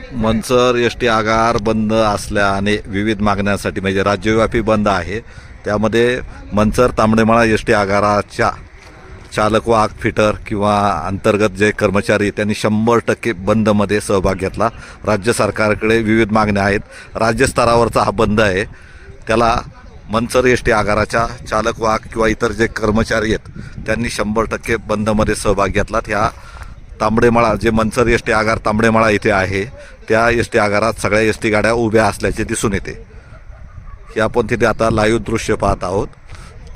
Manchar S T आगार बंद असल्याने विविध मागण्यांसाठी म्हणजे राज्यव्यापी बंद आहे. त्यामध्ये मंचर तांबडेमाळा एस टी आगाराच्या चालक वाहक फिटर किंवा अंतर्गत जे कर्मचारी त्यांनी शंभर टक्के बंदमध्ये सहभाग घेतला. राज्य सरकारकडे विविध मागण्या आहेत. राज्यस्तरावरचा हा बंद आहे. त्याला मंचर एस टी आगाराच्या चालक वाहक किंवा इतर जे कर्मचारी आहेत त्यांनी शंभर टक्के बंदमध्ये सहभाग घेतला ह्या तांबडेमाळा जे मनसर एस टी आगार तांबडेमाळा इथे आहे त्या एस टी आगारात सगळ्या एस टी गाड्या उभ्या असल्याचे दिसून येते. हे आपण तिथे आता लाईव्ह दृश्य पाहत आहोत.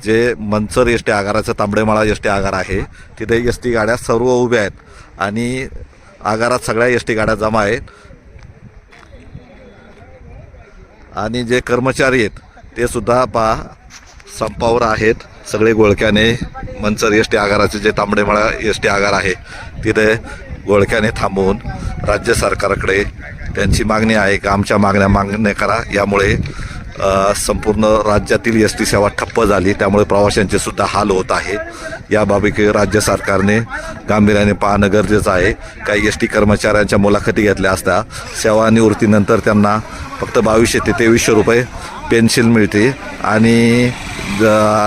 जे मनसर एस टी आगाराचं तांबडेमाळा एस टी आगार आहे तिथे एस टी गाड्या सर्व उभ्या आहेत आणि आगारात सगळ्या एस टी गाड्या जमा आहेत. आणि जे कर्मचारी आहेत ते सुद्धा पहा संपावर आहेत. सगळे गोळक्याने मंचर एस टी आगाराचे जे तांबडेमाळा एस टी आगार आहे तिथे गोळक्याने थांबवून राज्य सरकारकडे त्यांची मागणी आहे की आमच्या मागण्या मागण्या करा. यामुळे संपूर्ण राज्यातील एस टी सेवा ठप्प झाली. त्यामुळे प्रवाशांचे सुद्धा हाल होत आहे. या बाबी राज्य सरकारने गांभीर्याने पाहणं गरजेचं आहे. काही एस टी कर्मचाऱ्यांच्या मुलाखती घेतल्या असता सेवानिवृत्तीनंतर त्यांना फक्त बावीसशे ते तेवीसशे रुपये पेन्शन मिळते आणि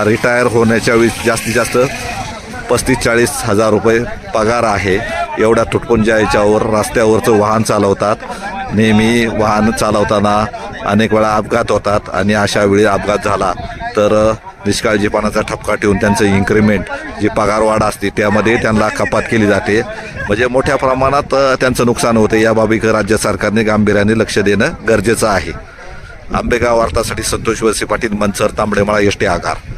रिटायर होण्याच्या वेळी जास्तीत जास्त पस्तीस चाळीस हजार रुपये पगार आहे. एवढ्या तुटपुंजा याच्यावर रस्त्यावरचं वाहन चालवतात. नेहमी वाहन चालवताना अनेक वेळा अपघात होतात आणि अशा वेळी अपघात झाला तर निष्काळजीपणाचा ठपका ठेवून त्यांचं इन्क्रीमेंट जी पगारवाढ असते त्यामध्ये त्यांना कपात केली जाते. म्हणजे मोठ्या प्रमाणात त्यांचं नुकसान होते. या बाबी राज्य सरकारने गांभीर्याने लक्ष देणं गरजेचं आहे. आंबेगाव वार्तासाठी संतोष वळसे पाटील मंचर तांबडेमाळा एस यष्टी आगार.